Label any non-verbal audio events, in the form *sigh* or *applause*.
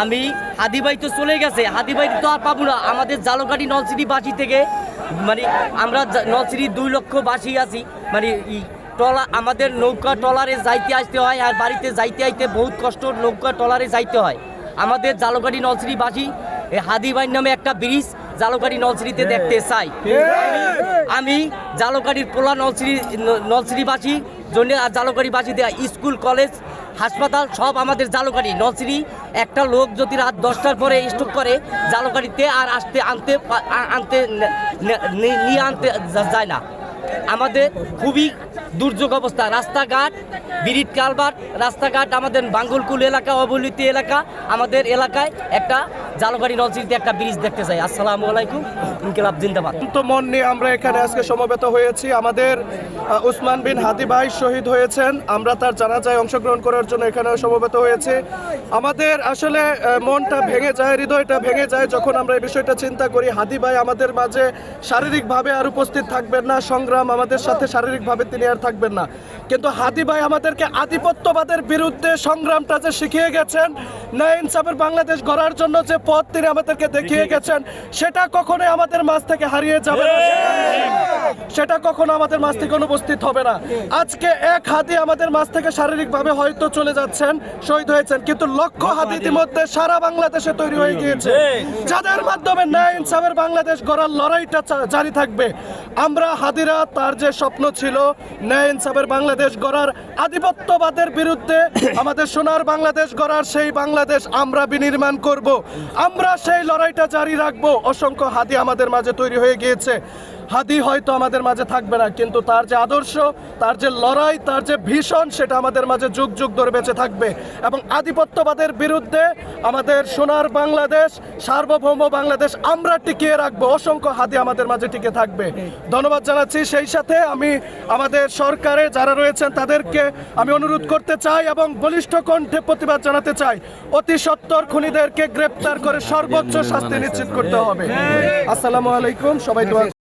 আমি হাদিবাই তো চলে গেছে হাদিবাই তো আর পাবো না। আমাদের জালকাটি নলসিটি বাসি থেকে মানে আমরা নলসিটি দুই লক্ষ বাসি আছি। মানে টলা আমাদের নৌকা টলারে যাইতে আসতে হয় আর বাড়িতে যাইতে আইতে বহুত কষ্ট নৌকা টলারে যাইতে হয়। আমাদের জালকাটি নলসিটি বাসি এই হাদিবাই নামে একটা ব্রিজ জালকাটি নলসিটিতে দেখতে চাই। আমি জালকাটির পোলা নলসিরি নলসিরিবাসী জন্য আর জালকারিবাসী দেয়া স্কুল, কলেজ, হাসপাতাল সব আমাদের জালকারি নলসিরি। একটা লোক যদি রাত দশটার পরে স্টক করে জালকারিতে আর আসতে, আনতে আনতে নিয়ে আনতে যায় না। আমাদের খুবই দুর্যোগ অবস্থা। রাস্তাঘাট বিরিট কালভার্ট রাস্তাঘাট আমাদের বাঙ্গলকুল এলাকা, অবলিত এলাকা, আমাদের এলাকায় একটা জালকারি নলসিরিতে একটা ব্রিজ দেখতে চাই। আসসালামু আলাইকুম, ইনকিলাব জিন্দাবাদ। তো মন নিয়ে আমরা এখানে আজকে সমবেত হয়েছি। আমাদের উসমান বিন হাদি ভাই শহীদ হয়েছেন। আমরা তার জানাজায় অংশগ্রহণ করার জন্য এখানে সমবেত হয়েছে। আমাদের আসলে মনটা ভেঙে যায়, হৃদয়টা ভেঙে যায় যখন আমরা এই বিষয়টা চিন্তা করি। হাদি ভাই আমাদের মাঝে শারীরিকভাবে আর উপস্থিত থাকবেন না। সংগ্রাম আমাদের সাথে শারীরিকভাবে তিনি আর থাকবেন না। কিন্তু হাদি ভাই আমাদেরকে আধিপত্যবাদের বিরুদ্ধে সংগ্রামটা যে শিখিয়ে গেছেন ন্যায় ইনসাফের বাংলাদেশ গড়ার জন্য যে পথ তিনি আমাদেরকে দেখিয়ে গেছেন। সেটা কখনোই আমাদের মাছ থেকে হারিয়ে যাবে না। সেটা কখনো আমাদের মাঝ থেকে অনুপস্থিত হবে না। আজকে এক হাতি আমাদের মাঝ থেকে শারীরিকভাবে হয়তো চলে যাচ্ছেন শহীদ হয়েছেন কিন্তু লক্ষ হাতি ইতিমধ্যে সারা বাংলাদেশে তৈরি হয়ে গিয়েছে। যাদের মাধ্যমে ন্যায় ইনসাফের বাংলাদেশ গড়ার লড়াইটা জারি থাকবে। আমরা হাদিরা তার যে স্বপ্ন ছিল ন্যায় ইনসাফের বাংলাদেশ গড়ার আধিপত্যবাদের বিরুদ্ধে *coughs* আমাদের সোনার বাংলাদেশ গড়ার সেই বাংলাদেশ আমরা বিনির্মাণ করব। আমরা সেই লড়াইটা জারি রাখব। অসংখ্য হাদি আমাদের মাঝে তৈরি হয়ে গিয়েছে। হাদি হয়তো আমাদের মাঝে থাকবে না, কিন্তু তার যে আদর্শ, তার যে লড়াই, তার যে ভীষণ, সেটা আমাদের মাঝে যুগ যুগ ধরে বেঁচে থাকবে। এবং আধিপত্যবাদের বিরুদ্ধে আমাদের সোনার বাংলাদেশ, সার্বভৌম বাংলাদেশ আমরা টিকিয়ে রাখব। অসংখ্য হাদি আমাদের মাঝে টিকে থাকবে। ধন্যবাদ জানাচ্ছি। সেই সাথে আমি আমাদের সরকারে যারা রয়েছেন, তাদেরকে আমি অনুরোধ করতে চাই এবং বলিষ্ঠ কণ্ঠে প্রতিবাদ জানাতে চাই। অতি সত্তর খুনিদেরকে গ্রেপ্তার করে সর্বোচ্চ শাস্তি নিশ্চিত করতে হবে। আসসালামু আলাইকুম। সবাই দোয়া